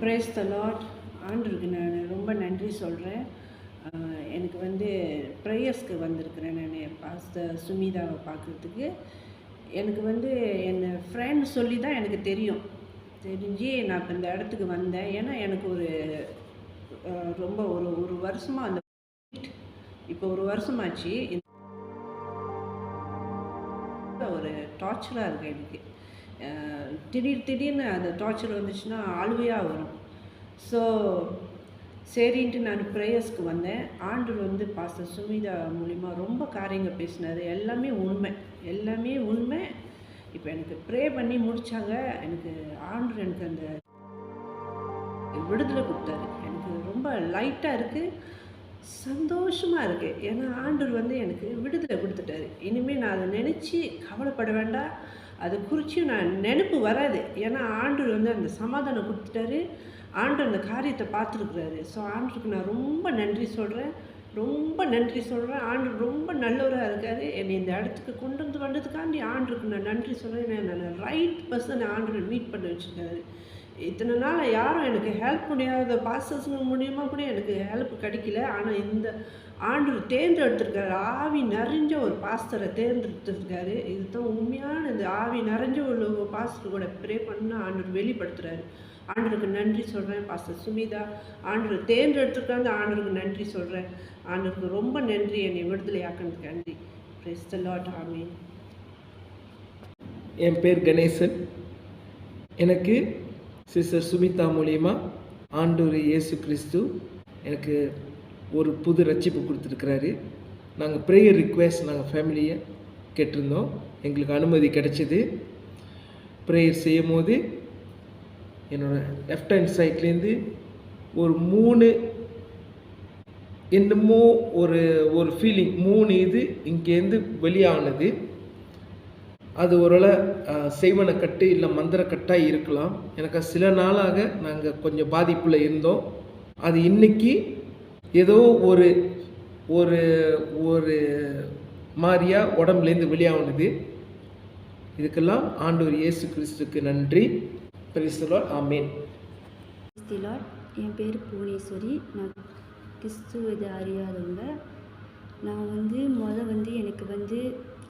Prays த lot ஆண்டுருக்கு நான் ரொம்ப நன்றி சொல்கிறேன் எனக்கு வந்து ப்ரேயர்ஸ்க்கு வந்திருக்கிறேன் நான் பாஸ்டர் சுமிதாவை பார்க்குறதுக்கு. எனக்கு வந்து என் ஃப்ரெண்ட் சொல்லி தான் எனக்கு தெரியும். தெரிஞ்சு நான் இப்போ இந்த இடத்துக்கு வந்தேன். ஏன்னா எனக்கு ஒரு ரொம்ப ஒரு ஒரு வருஷமாக அந்த இப்போ ஒரு வருஷமாச்சு. ஒரு டார்ச்சராக இருக்குது எனக்கு. திடீர் திடீர்னு அந்த டார்ச்சர் வந்துச்சுன்னா அழுவையாக வரும். ஸோ சரின்ட்டு நான் ப்ரேயர்ஸ்க்கு வந்தேன். ஆண்டவர் வந்து பாஸ்டர் சுமிதா மூலிமா ரொம்ப காரியங்கள் பேசினார். எல்லாமே உண்மை. எல்லாமே உண்மை. இப்போ எனக்கு ப்ரே பண்ணி முடித்தாங்க எனக்கு ஆண்டவர் எனக்கு அந்த விடுதலை கொடுத்தாரு. எனக்கு ரொம்ப லைட்டாக இருக்குது சந்தோஷமாக இருக்குது ஏன்னா ஆண்டவர் வந்து எனக்கு விடுதலை கொடுத்துட்டாரு. இனிமேல் நான் அதை நினச்சி கவலைப்பட வேண்டாம். அது குறித்தும் நான் நினப்பு வராது. ஏன்னா ஆண்டு வந்து அந்த சமாதானம் கொடுத்துட்டாரு. ஆண்டு அந்த காரியத்தை பார்த்துருக்குறாரு. ஸோ ஆண்டுக்கு நான் ரொம்ப நன்றி சொல்கிறேன் ரொம்ப நன்றி சொல்கிறேன் ஆண்டு ரொம்ப நல்லவராக இருக்காரு. என்னை இந்த இடத்துக்கு கொண்டு வந்து வந்ததுக்காண்டி ஆண்டுக்கு நான் நன்றி சொல்கிறேன் நான் ரைட் பர்சன் ஆண்டு மீட் பண்ண வச்சுருக்காரு. இத்தனை நாள் யாரும் எனக்கு ஹெல்ப் முடியாத பாஸ்டர்ஸுங்க மூலியமாக கூட எனக்கு ஹெல்ப் கிடைக்கல. ஆனால் இந்த ஆண்டு தேர்ந்தெடுத்திருக்காரு. ஆவி நிறைஞ்ச ஒரு பாஸ்டரை தேர்ந்தெடுத்திருக்காரு. இதுதான் உண்மையான இந்த ஆவி நிறைஞ்ச ஒரு பாஸ்டர் கூட ப்ரே பண்ண ஆண்டு வெளிப்படுத்துகிறாரு ஆண்டருக்கு நன்றி சொல்கிறேன் பாஸ்டர் சுமிதா. ஆண்டவர் தேர்ந்தெடுத்திருக்காங்க. ஆண்டருக்கு நன்றி சொல்கிறேன் ஆண்டருக்கு ரொம்ப நன்றி. என்னை விடுதலை ஆக்கினதுக்கு நன்றி. பிரைஸ் த லாட் ஆமீன் என் பேர் கணேசன். எனக்கு சிஸ்டர் சுமிதா மூலியமா ஆண்டூர் இயேசு கிறிஸ்து எனக்கு ஒரு புது ரட்சிப்பு கொடுத்துருக்கிறாரு. நாங்கள் ப்ரேயர் ரிக்வெஸ்ட் நாங்கள் ஃபேமிலியை கேட்டிருந்தோம். எங்களுக்கு அனுமதி கிடைச்சிது. ப்ரேயர் செய்யும் போது என்னோடய லெஃப்ட் ஹேண்ட் சைட்லேருந்து ஒரு மூணு என்னமோ ஒரு ஒரு ஃபீலிங் மூணு இது இங்கேருந்து வெளியானது. அது ஒருவேளை அஹ், கட்டு இல்லை மந்திரக்கட்டாக இருக்கலாம். எனக்கு சில நாளாக நாங்கள் கொஞ்சம் பாதிப்பில் இருந்தோம். அது இன்னைக்கு ஏதோ ஒரு ஒரு ஒரு மாதிரியாக உடம்புலேருந்து வெளியாகுனது இதுக்கெல்லாம் ஆண்டவர் இயேசு கிறிஸ்துக்கு நன்றி. பிரிஸ்தலோ ஆமேன் கிறிஸ்திலாட் என் பேர் புவனேஸ்வரி. நான் கிறிஸ்துவ அறியாதவங்க. நான் வந்து முத வந்து எனக்கு வந்து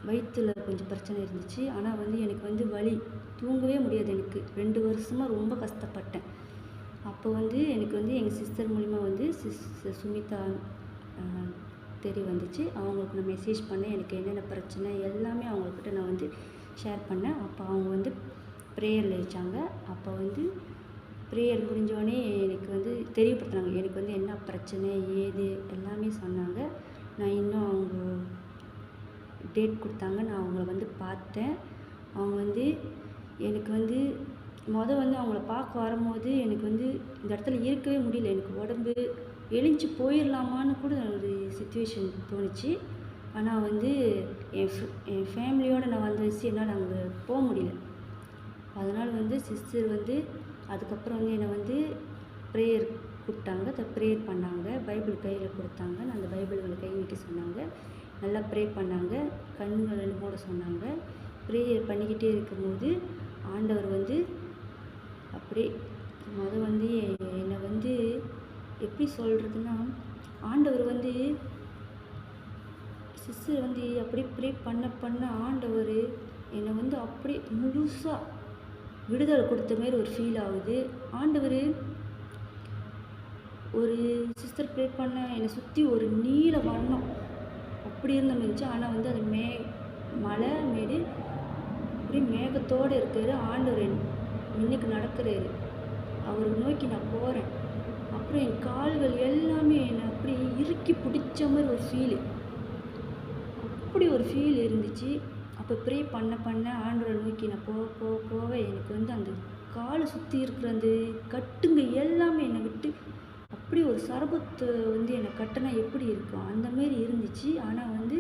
வயிற்றில் கொஞ்சம் பிரச்சனை இருந்துச்சு. ஆனால் வந்து எனக்கு வந்து வலி தூங்கவே முடியாது எனக்கு. ரெண்டு வருஷமாக ரொம்ப கஷ்டப்பட்டேன். அப்போ வந்து எனக்கு வந்து எங்கள் சிஸ்டர் மூலிமா வந்து சிஸ் சுமிதா தெரிய வந்துச்சு. அவங்களுக்கு நான் மெசேஜ் பண்ணேன். எனக்கு என்னென்ன பிரச்சனை எல்லாமே அவங்கக்கிட்ட நான் வந்து ஷேர் பண்ணேன். அப்போ அவங்க வந்து ப்ரேயரில் வச்சாங்க. அப்போ வந்து ப்ரேயர் முடிஞ்சோடனே எனக்கு வந்து தெரியப்படுத்துனாங்க. எனக்கு வந்து என்ன பிரச்சனை ஏது எல்லாமே சொன்னாங்க. நான் இன்னும் அவங்க டேட் கொடுத்தாங்க. நான் அவங்கள வந்து பார்த்தேன். அவங்க வந்து எனக்கு வந்து மொதல் வந்து அவங்கள பார்க்க வரும்போது எனக்கு வந்து இந்த இடத்துல இருக்கவே முடியல. எனக்கு உடம்பு எழிஞ்சு போயிடலாமான்னு கூட ஒரு சுச்சுவேஷன் தோணுச்சு. ஆனால் வந்து என் என் ஃபேமிலியோடு நான் வந்த வச்சு என்னால் அங்கே போக முடியல. அதனால் வந்து சிஸ்டர் வந்து அதுக்கப்புறம் வந்து என்னை வந்து ப்ரேயர் கூப்பிட்டாங்க. அதை ப்ரேயர் பண்ணாங்க. பைபிள் கையில் கொடுத்தாங்க. நான் அந்த பைபிள்களை கை வைக்க சொன்னாங்க. நல்லா ப்ரே பண்ணாங்க. கண்களை மூட சொன்னாங்க. ப்ரேயர் பண்ணிக்கிட்டே இருக்கும்போது ஆண்டவர் வந்து அப்படியே முத வந்து என்னை வந்து எப்படி சொல்கிறதுன்னா ஆண்டவர் வந்து சிஸ்டர் வந்து அப்படியே ப்ரே பண்ண பண்ண ஆண்டவர் என்னை வந்து அப்படியே முழுசாக விடுதலை கொடுத்த மாதிரி ஒரு ஃபீல் ஆகுது. ஆண்டவர் ஒரு சிஸ்டர் ப்ரே பண்ண என்னை சுற்றி ஒரு நீல வண்ணம் அப்படி இருந்த இருந்துச்சு ஆனால் வந்து அது மே மலை மேடு அப்படியே மேகத்தோடு இருக்கார் ஆண்டவர் என் முன்னுக்கு நடக்கிறாரு. அவரை நோக்கி நான் போகிறேன் அப்புறம் என் கால்கள் எல்லாமே என்னை அப்படியே இறுக்கி பிடிச்ச மாதிரி ஒரு ஃபீலு அப்படி ஒரு ஃபீல் இருந்துச்சு. அப்போ ப்ரே பண்ண பண்ண ஆண்டவரை நோக்கி நான் போக போக போக எனக்கு வந்து அந்த காலை சுற்றி இருக்கிற அந்த கட்டுங்க எல்லாமே என்னை விட்டு அப்படி ஒரு சரபத்து வந்து என்னை கட்டினா எப்படி இருக்கும்? அந்தமாரி இருந்துச்சு. ஆனால் வந்து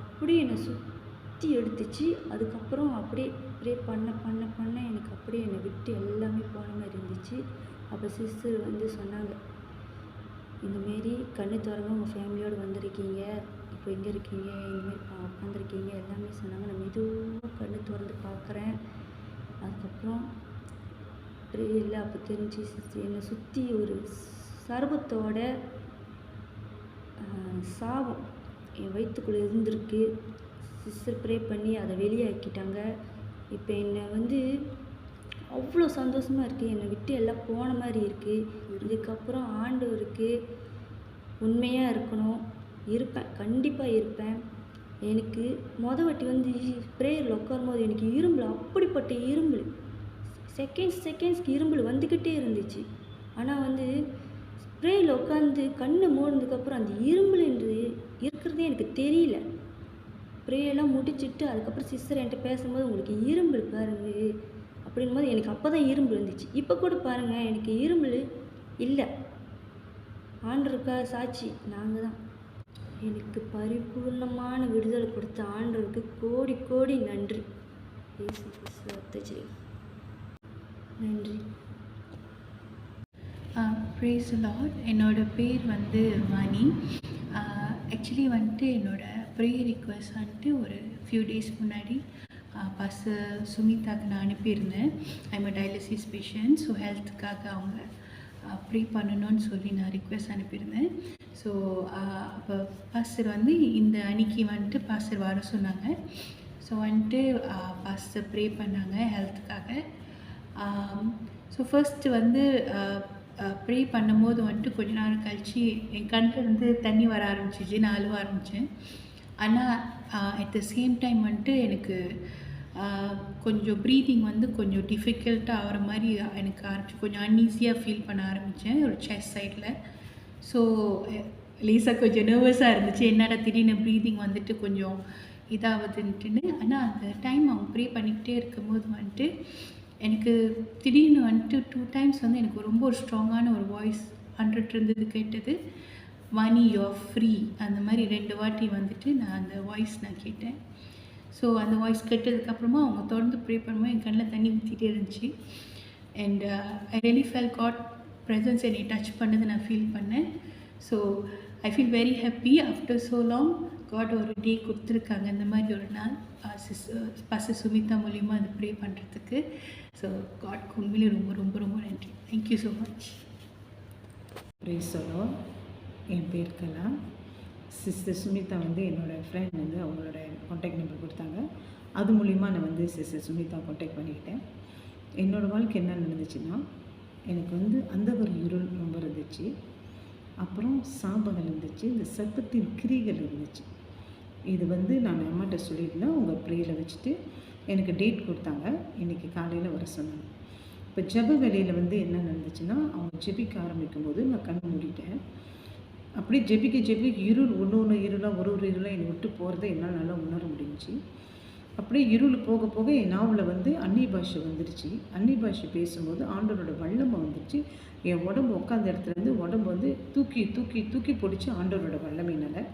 அப்படியே என்னை சுற்றி எடுத்துச்சு. அதுக்கப்புறம் அப்படியே ப்ரே பண்ண பண்ண பண்ண எனக்கு அப்படியே என்னை விட்டு எல்லாமே போன மாதிரி இருந்துச்சு. அப்போ சிஸ்டர் வந்து சொன்னாங்க இந்தமாரி கண்ணு திறந்து உங்கள் ஃபேமிலியோடு வந்திருக்கீங்க. இப்போ எங்கே இருக்கீங்க? இந்தமாரி உட்காந்துருக்கீங்க எல்லாமே சொன்னாங்க. நான் மெதுவாக கண்ணு திறந்து பார்க்குறேன் அதுக்கப்புறம் இல்லை அப்போ தெரிஞ்சு சிஸ்டர். என்னை சுற்றி ஒரு சர்பத்தோட சாபம் என் வயிற்றுக்குள்ளே இருந்திருக்கு சிஸ்டர் ப்ரே பண்ணி அதை வெளியாக்கிட்டாங்க. இப்போ என்னை வந்து அவ்வளோ சந்தோஷமாக இருக்குது என்னை விட்டு எல்லாம் போன மாதிரி இருக்குது இதுக்கப்புறம் ஆண்டவருக்கு உண்மையாக இருக்கணும். இருப்பேன். கண்டிப்பாக இருப்பேன். எனக்கு மொதல் வாட்டி வந்து ப்ரேயரில் உட்காரும்போது எனக்கு இரும்பல் அப்படிப்பட்ட இரும்பல் செகண்ட்ஸ் செகண்ட்ஸ்க்கு இரும்பல் வந்துக்கிட்டே இருந்துச்சு. ஆனால் வந்து ப்ரேயரில் உட்காந்து கண்ணை மூடினதுக்கப்புறம் அந்த இரும்பல் என்று இருக்கிறதே எனக்கு தெரியல. ப்ரேயெல்லாம் முடிச்சிட்டு அதுக்கப்புறம் சிஸ்டர் என்கிட்ட பேசும்போது உங்களுக்கு இரும்பல் பாருங்க அப்படின்னும் போது எனக்கு அப்போ தான் இரும்பு இருந்துச்சு. இப்போ கூட பாருங்கள் எனக்கு இரும்பல் இல்லை. ஆண்டருக்கா சாட்சி நாங்கள் தான். எனக்கு பரிபூர்ணமான விடுதலை கொடுத்த ஆண்டவருக்கு கோடி கோடி நன்றி. நன்றி. ப்ரேஸ் லார்ட் என்னோட பேர் வந்து மணி. ஆக்சுவலி வந்துட்டு என்னோட ப்ரேயர் ரிக்வஸ்ட் வந்துட்டு ஒரு ஃபியூ டேஸ் முன்னாடி பஸ் சுமிதாக்கு நான் அனுப்பியிருந்தேன். ஐம் டயாலிசிஸ் பேஷண்ட் ஸோ ஹெல்த்துக்காக அவங்க ப்ரே பண்ணணும்னு சொல்லி நான் ரிக்வெஸ்ட் அனுப்பியிருந்தேன். ஸோ அப்போ பாஸ்டர் வந்து இந்த அன்னைக்கு வந்துட்டு பாஸ்டர் வர சொன்னாங்க. ஸோ வந்துட்டு பாஸ்டர் ப்ரே பண்ணாங்க ஹெல்த்துக்காக ஸோ ஃபர்ஸ்ட்டு வந்து ப்ரே பண்ணும்போது வந்துட்டு கொஞ்ச நேரம் கழித்து என் கண்ணில் இருந்து தண்ணி வர ஆரம்பிச்சிச்சு நான் அழுவ ஆரம்பித்தேன் ஆனால் அட் த சேம் டைம் வந்துட்டு எனக்கு கொஞ்சம் ப்ரீதிங் வந்து கொஞ்சம் டிஃபிகல்ட்டாக ஆகிற மாதிரி எனக்கு ஆரம்பிச்சு கொஞ்சம் அன்ஈஸியாக ஃபீல் பண்ண ஆரம்பித்தேன் ஒரு செஸ் சைடில் ஸோ லேசாக கொஞ்சம் நர்வஸாக இருந்துச்சு என்னடா திடீர்னு ப்ரீதிங் வந்துட்டு கொஞ்சம் இதாகுதுன்ட்டுன்னு. ஆனால் அந்த டைம் அவங்க ப்ரே பண்ணிக்கிட்டே இருக்கும்போது வந்துட்டு எனக்கு திடீர்னு வந்துட்டு டூ டைம்ஸ் வந்து எனக்கு ரொம்ப ஒரு ஸ்ட்ராங்கான ஒரு வாய்ஸ் ஹண்ட்ரட் இருந்தது கேட்டது. மணி யோ ஃப்ரீ அந்த மாதிரி ரெண்டு வாட்டி வந்துட்டு நான் அந்த வாய்ஸ் நான் கேட்டேன். ஸோ அந்த வாய்ஸ் கேட்டதுக்கப்புறமா அவங்க தொடர்ந்து ப்ரே பண்ணும்போது என் கண்ணில் தண்ணி ஊற்றிட்டே இருந்துச்சு. And I really felt God presence என்னை டச் பண்ணது நான் ஃபீல் பண்ணேன். So I feel very happy after so long God ஒரு டே கொடுத்துருக்காங்க. இந்த மாதிரி ஒரு நாள் சிஸ் பச சுமிதா மூலிமா அது ப்ரே பண்ணுறதுக்கு ஸோ காட்க்கு உண்மையிலே ரொம்ப ரொம்ப ரொம்ப நன்றி. தேங்க்யூ ஸோ மச் ப்ரே சொல்லோ என் பேர் கலா சிஸ்டர் சுமிதா வந்து என்னோடய ஃப்ரெண்ட் வந்து அவங்களோட காண்டாக்ட் நம்பர் கொடுத்தாங்க. அது மூலிமா நான் வந்து சிஸ்டர் சுமிதா காண்டாக்ட் பண்ணிக்கிட்டேன். என்னோடய வாழ்க்கை என்ன நடந்துச்சுன்னா எனக்கு வந்து அந்த ஒரு இருள் ரொம்ப இருந்துச்சு. அப்புறம் சாபங்கள் இருந்துச்சு இந்த சர்ப்பத்தின் கிரிகள் இருந்துச்சு. இது வந்து நான் அம்மாட்ட சொல்லியிருந்தேன் அவங்க ப்ரேயில் வச்சுட்டு எனக்கு டேட் கொடுத்தாங்க. இன்றைக்கி காலையில் வர சொன்னாங்க. இப்போ ஜெப வேலையில் வந்து என்ன நடந்துச்சுன்னா அவங்க ஜெபிக்க ஆரம்பிக்கும் போது நான் கண் மூடிட்டேன். அப்படியே ஜெபிக்க ஜெபிக்க இருள் ஒன்று ஒன்று இருளாக ஒரு ஒரு இருளாக என்னை விட்டு போகிறத என்னால் நல்லா உணர முடிஞ்சுச்சு. அப்படியே இருள் போக போக என் நாவில் வந்து அன்னி பாஷை வந்துருச்சு அன்னி பாஷை பேசும்போது ஆண்டவரோட வல்லமை வந்துருச்சு என் உடம்பு உட்காந்த இடத்துலேருந்து உடம்பு வந்து தூக்கி தூக்கி தூக்கி பிடிச்சி ஆண்டவரோட வல்லமையினால்.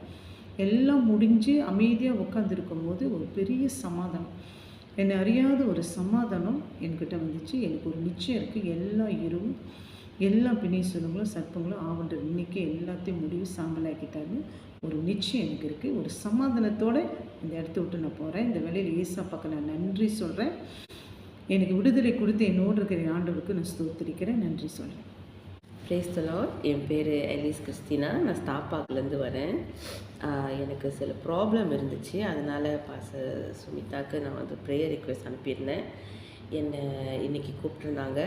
எல்லாம் முடிஞ்சு அமைதியாக உட்காந்துருக்கும் போது ஒரு பெரிய சமாதானம். என்னை அறியாத ஒரு சமாதானம் என்கிட்ட வந்துச்சு. எனக்கு ஒரு நிச்சயம் இருக்குது எல்லா இருவும் எல்லா பிணைசுகளும் சர்ப்பங்களும் ஆவன்ற இன்னைக்கு எல்லாத்தையும் முடிவு சாம்பலாக்கிட்டாரு ஒரு நிச்சயம் எனக்கு இருக்குது ஒரு சமாதானத்தோடு இந்த இடத்த விட்டு நான் போகிறேன் இந்த வேலையில் ஏசாப்பாக்கு நான் நன்றி சொல்கிறேன் எனக்கு விடுதலை கொடுத்து என்னோடு இருக்கிற ஆண்டவருக்கு நான் ஸ்தோத்திரிக்கிறேன். நன்றி சொல்கிறேன் ப்ளேஸ் லார்ட் என் பேர் எலிஸ் கிறிஸ்டினா நான் ஸ்டாப்பாக்லேருந்து வரேன். எனக்கு சில ப்ராப்ளம் இருந்துச்சு. அதனால் பாச சுமிதாக்கு நான் வந்து ப்ரேயர் ரிக்வெஸ்ட் அனுப்பியிருந்தேன். என்னை இன்னைக்கு கூப்பிட்ருந்தாங்க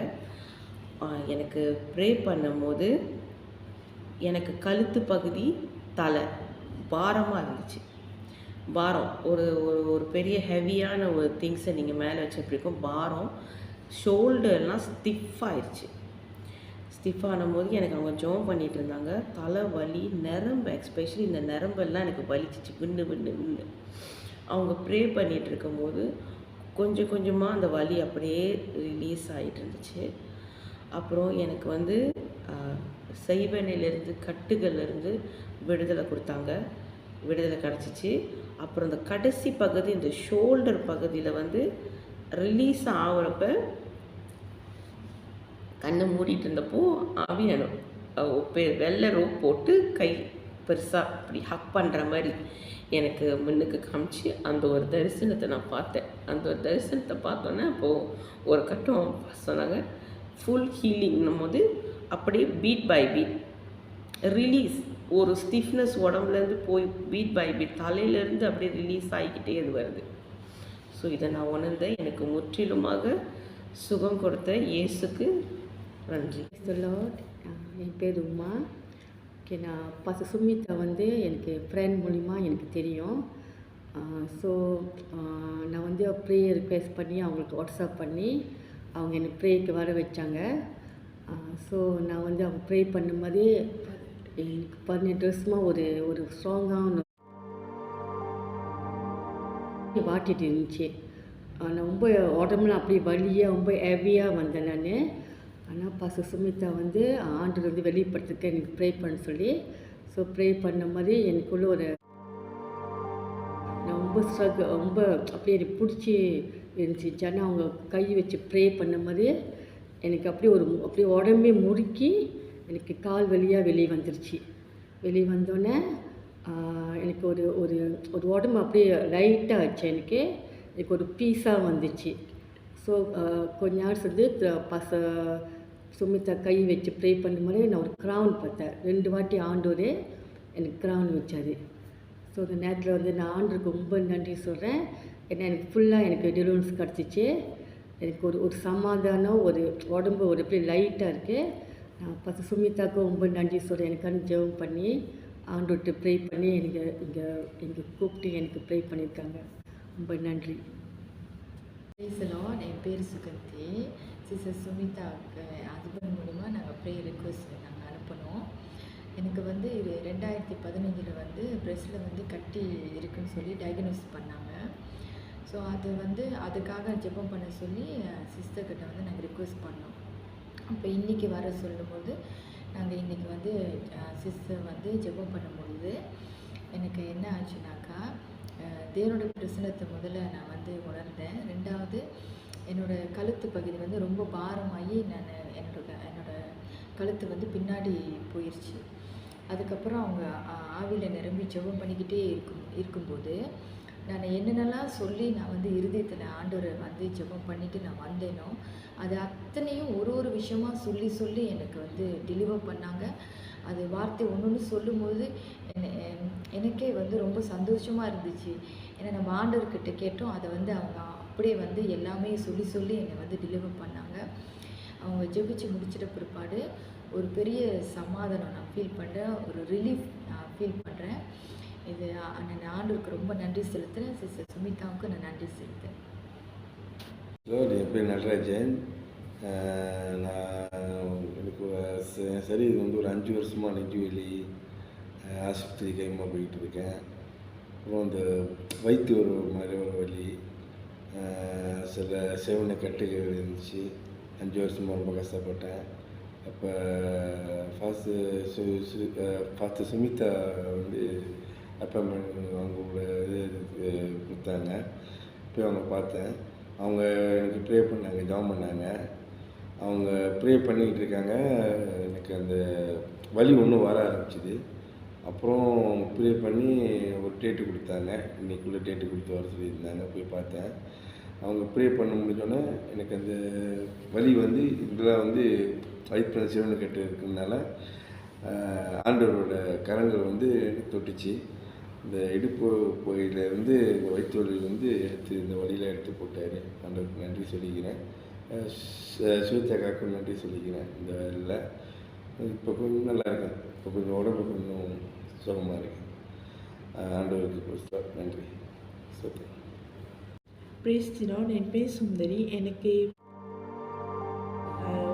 எனக்கு ப்ரே பண்ணும்போது எனக்கு கழுத்து பகுதி தலை. பாரமாக இருந்துச்சு. பாரம் ஒரு ஒரு ஒரு பெரிய ஹெவியான ஒரு திங்ஸை நீங்கள் மேலே வச்ச பாரம் ஷோல்டர்லாம் ஸ்டிஃபாகிடுச்சு ஸ்டிஃப் ஆனும்போது எனக்கு அவங்க ஜோம் பண்ணிகிட்டு இருந்தாங்க. தலை வலி நரம்பு எக்ஸ்பெஷலி இந்த நரம்பெல்லாம் எனக்கு வலிச்சிச்சு. விண்ணு விண்ணு விண்ணு. அவங்க ப்ரே பண்ணிகிட்டு இருக்கும்போது கொஞ்சம் கொஞ்சமாக அந்த வலி அப்படியே ரிலீஸ் ஆகிட்டு இருந்துச்சு. அப்புறம் எனக்கு வந்து செய்வனையிலேருந்து கட்டுகள்லேருந்து விடுதலை கொடுத்தாங்க. விடுதலை கிடச்சிச்சு. அப்புறம் இந்த கடைசி பகுதி இந்த ஷோல்டர் பகுதியில் வந்து ரிலீஸ் ஆகிறப்ப கண்ணை மூடிட்டு இருந்தப்போ அவியனும் வெள்ளை ரோப் போட்டு கை பெருசாக அப்படி ஹக் பண்ணுற மாதிரி எனக்கு முன்னுக்கு காமிச்சு அந்த ஒரு தரிசனத்தை நான் பார்த்தேன். அந்த ஒரு தரிசனத்தை பார்த்தோன்னே அப்போது ஒரு கட்டம் சொன்னாங்க ஃபுல் ஹீலிங்னும் போது அப்படியே பீட் பை பீட் ரிலீஸ் ஒரு ஸ்டிஃப்னஸ் உடம்புலேருந்து போய் பீட் பை பீட் தலையிலேருந்து அப்படியே ரிலீஸ் ஆகிக்கிட்டே இது வருது. ஸோ இதை நான் உணர்ந்தேன். எனக்கு முற்றிலுமாக சுகம் கொடுத்த இயேசுக்கு நன்றி. த என் பேர் உமா. ஓகே நான் பச சுமிதா வந்து எனக்கு ஃப்ரெண்ட் மூலிமா எனக்கு தெரியும். ஸோ நான் வந்து ப்ரேயர் ரிக்வெஸ்ட் பண்ணி அவங்களுக்கு வாட்ஸ்அப் பண்ணி அவங்க எனக்கு ப்ரேக்கு வர வச்சாங்க. ஸோ நான் வந்து அவங்க ப்ரே பண்ணும்போது எனக்கு பதினெட்டு வருஷமாக ஒரு ஒரு ஸ்ட்ராங்காக வாட்டிட்டு இருந்துச்சு. ஆனால் ரொம்ப உடம்புல அப்படியே வலியாக ரொம்ப ஹெவியாக வந்தேன் நான். ஆனால் பாச சுமிதா வந்து ஆண்டு வந்து வெளிப்படுத்துக்க எனக்கு ப்ரே பண்ண சொல்லி. ஸோ ப்ரே பண்ண மாதிரி எனக்குள்ள ஒரு ரொம்ப ஸ்ட்ரக் ரொம்ப அப்படியே எனக்கு பிடிச்சி இருந்துச்சு. ஆனால் அவங்க கை வச்சு ப்ரே பண்ண மாதிரி எனக்கு அப்படியே ஒரு அப்படியே உடம்பே முறுக்கி எனக்கு கால் வழியாக வெளியே வந்துருச்சு. வெளியே வந்தோடனே எனக்கு ஒரு ஒரு ஒரு உடம்பு அப்படியே லைட்டாக ஆச்சு எனக்கு. எனக்கு ஒரு பீஸாக வந்துச்சு. ஸோ கொஞ்ச நேரம் வந்து பச சுமித்தா கை வச்சு ப்ரே பண்ணும்போது நான் ஒரு க்ரௌன் பார்த்தேன். ரெண்டு வாட்டி ஆண்டோரே எனக்கு க்ரௌன் வச்சாது ஸோ அந்த நேரத்தில் வந்து நான் ஆண்டருக்கு ரொம்ப நன்றி சொல்கிறேன் ஏன்னா எனக்கு ஃபுல்லாக எனக்கு டெலிவரன்ஸ் கிடச்சிச்சு. எனக்கு ஒரு ஒரு சமாதானம் ஒரு உடம்பு ஒரு அப்படியே லைட்டாக இருக்குது நான் பத்து சுமிதாக்கு ரொம்ப நன்றி சொல்கிறேன் எனக்கான ஜெபம் பண்ணி ஆண்டோட்டு ப்ரே பண்ணி எனக்கு இங்கே இங்கே கூப்பிட்டு எனக்கு ப்ரே பண்ணியிருக்காங்க. ரொம்ப நன்றி. பேசலாம் என் பேர் சுகந்தி. சிஸ்டர் சுமிதாவுக்கு ஹஸ்பண்ட் மூலிமா நாங்கள் ப்ரே ரிக்வஸ்ட் நாங்கள் அனுப்பினோம். எனக்கு வந்து இது ரெண்டாயிரத்தி பதினஞ்சில் வந்து ப்ரெஸ்ஸில் வந்து கட்டி இருக்குன்னு சொல்லி டயக்னோஸ் பண்ணாங்க. ஸோ அது வந்து அதுக்காக ஜெபம் பண்ண சொல்லி சிஸ்டர்கிட்ட வந்து நாங்கள் ரிக்வெஸ்ட் பண்ணோம். அப்போ இன்றைக்கி வர சொல்லும்போது நாங்கள் இன்றைக்கி வந்து சிஸ்டர் வந்து ஜெபம் பண்ணும்பொழுது எனக்கு என்ன ஆச்சுனாக்கா தேவனோட பிரசனத்தை முதல்ல நான் வந்து உணர்ந்தேன். ரெண்டாவது என்னோடய கழுத்து பகுதி வந்து ரொம்ப பாரமாகி நான் என்னோட என்னோட கழுத்து வந்து பின்னாடி போயிடுச்சு அதுக்கப்புறம் அவங்க ஆவியில் நிரம்பி ஜெபம் பண்ணிக்கிட்டே இருக்கும் இருக்கும்போது நான் என்னென்னலாம் சொல்லி நான் வந்து இருதயத்தில் ஆண்டவரை வந்து ஜெபம் பண்ணிட்டு நான் வந்தேனோ அது அத்தனையும் ஒரு ஒரு விஷயமா சொல்லி சொல்லி எனக்கு வந்து டெலிவர் பண்ணாங்க. அது வார்த்தை ஒன்று ஒன்று சொல்லும்போது எனக்கே வந்து ரொம்ப சந்தோஷமாக இருந்துச்சு. ஏன்னா நம்ம ஆண்டவர்கிட்ட கேட்டோம். அதை வந்து அவங்க அப்படியே வந்து எல்லாமே சொல்லி சொல்லி என்னை வந்து டெலிவர் பண்ணாங்க. அவங்க ஜெபிச்சு முடிச்சிட்ட பிற்பாடு ஒரு பெரிய சமாதானம் நான் ஃபீல் பண்ணுறேன் ஒரு ரிலீஃப் நான் ஃபீல் பண்ணுறேன் இது ஆ- நான் ரொம்ப நன்றி செலுத்துகிறேன் சிஸ்டர் சுமிதாவுக்கு நான் நன்றி செலுத்துறேன். ஹலோ என் பேர் நடராஜன் நான் எனக்கு சரி இது வந்து ஒரு அஞ்சு வருஷமாக நெஞ்சு வலி ஆஸ்பத்திரி கைமாக போயிட்டு இருக்கேன். அப்புறம் இந்த வயிற்று ஒரு மாதிரி ஒரு வலி சில சேவனை கட்டுகள் இருந்துச்சு. அஞ்சு வருஷமாக ரொம்ப கஷ்டப்பட்டேன். அப்போ ஃபாஸ்ட்டு சு சு ஃபாஸ்ட்டு சுமிதா வந்து அப்பாயின்மெண்ட் அவங்க இது இது கொடுத்தாங்க. போய் அவங்க பார்த்தேன். அவங்க எனக்கு ப்ரே பண்ணாங்க ஜாம் பண்ணாங்க. அவங்க ப்ரே பண்ணிக்கிட்டு இருக்காங்க. எனக்கு அந்த வலி ஒன்றும் வர ஆரம்பிச்சிது. அப்புறம் ப்ரே பண்ணி ஒரு டேட்டு கொடுத்தாங்க. இன்றைக்குள்ளே டேட்டு கொடுத்து வர சொல்லியிருந்தாங்க. போய் பார்த்தேன். அவங்க ப்ரே பண்ண முடிஞ்சோடனே எனக்கு அந்த வலி வந்து இதெல்லாம் வந்து வயிற்று சிவனு கட்டு இருக்கிறதுனால ஆண்டவரோட கரங்கள் வந்து எனக்கு தொட்டுச்சு. இந்த இடுப்பு பகுதியில் இந்த வயிற்று வந்து எடுத்து இந்த வழியில் எடுத்து போட்டார். ஆண்டவருக்கு நன்றி சொல்லிக்கிறேன். அஹ் நன்றி சொல்லிக்கிறேன். இந்த இதில். இப்போ கொஞ்சம் நல்லா இருக்கேன். இப்போ கொஞ்சம் உடம்பு கொஞ்சம் சுகமாக இருக்கு. ஆண்டவருக்கு புதுசா நன்றி. சரி பிரேஸ்திரான் என் பேர் சுந்தரி. எனக்கு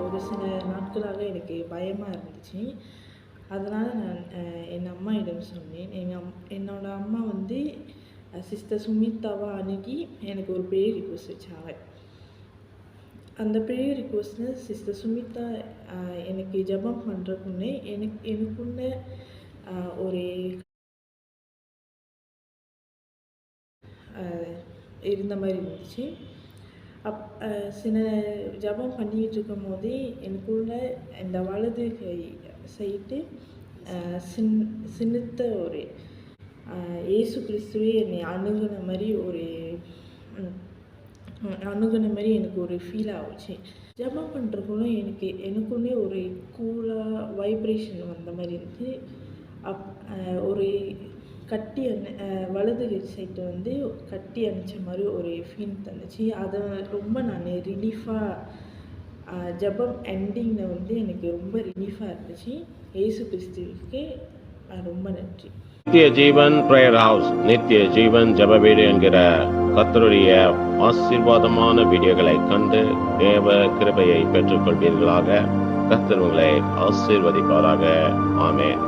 ஒரு சில நாட்களாக எனக்கு பயமாக இருந்துச்சு. அதனால் நான் என் என் இடம் சொன்னேன். எங்கள் அம் என்னோட அம்மா வந்து சிஸ்டர் சுமிதாவை அணுகி எனக்கு ஒரு ப்ரேயர் ரிக்வஸ்ட் வச்சாங்க. அந்த ப்ரேயர் ரிக்வஸ்ட்டில் சிஸ்டர் சுமிதா எனக்கு ஜெபம் பண்ணுறக்குன்னே எனக்கு எனக்குள்ள ஒரு இருந்த மாதிரி இருந்துச்சு. அப் சில ஜபம் பண்ணிக்கிட்டு இருக்கும் போதே எனக்குள்ள இந்த வலது கை சைட்டு சின் சின்னத்த ஒரு இயேசு கிறிஸ்துவே என்னை அணுகுன மாதிரி ஒரு அணுகின அணுகுன மாதிரி எனக்கு ஒரு ஃபீல் ஆகுச்சு ஜபம் பண்ணுறக்குள்ள எனக்கு எனக்குள்ளே ஒரு கூலாக வைப்ரேஷன் வந்த மாதிரி இருந்துச்சு அப் ஒரு கட்டி அணை வலது சைட்டு வந்து கட்டி அணைச்ச மாதிரி ஒரு ஃபீல் தந்துச்சு. அதை ரொம்ப நான் ரிலீஃபாக ஜபம் எண்டிங்கில் வந்து எனக்கு ரொம்ப ரிலீஃபாக இருந்துச்சு. ஏசு கிறிஸ்துவுக்கு ரொம்ப நன்றி. நித்திய ஜீவன் ப்ரேயர் ஹவுஸ் நித்திய ஜீவன் ஜப வீடு என்கிற கத்தருடைய ஆசீர்வாதமான வீடியோகளை கண்டு தேவ கிருபையை பெற்றுக்கொள்வீர்களாக. கத்தர் உங்களை ஆசீர்வதிப்பாராக. ஆமேன்.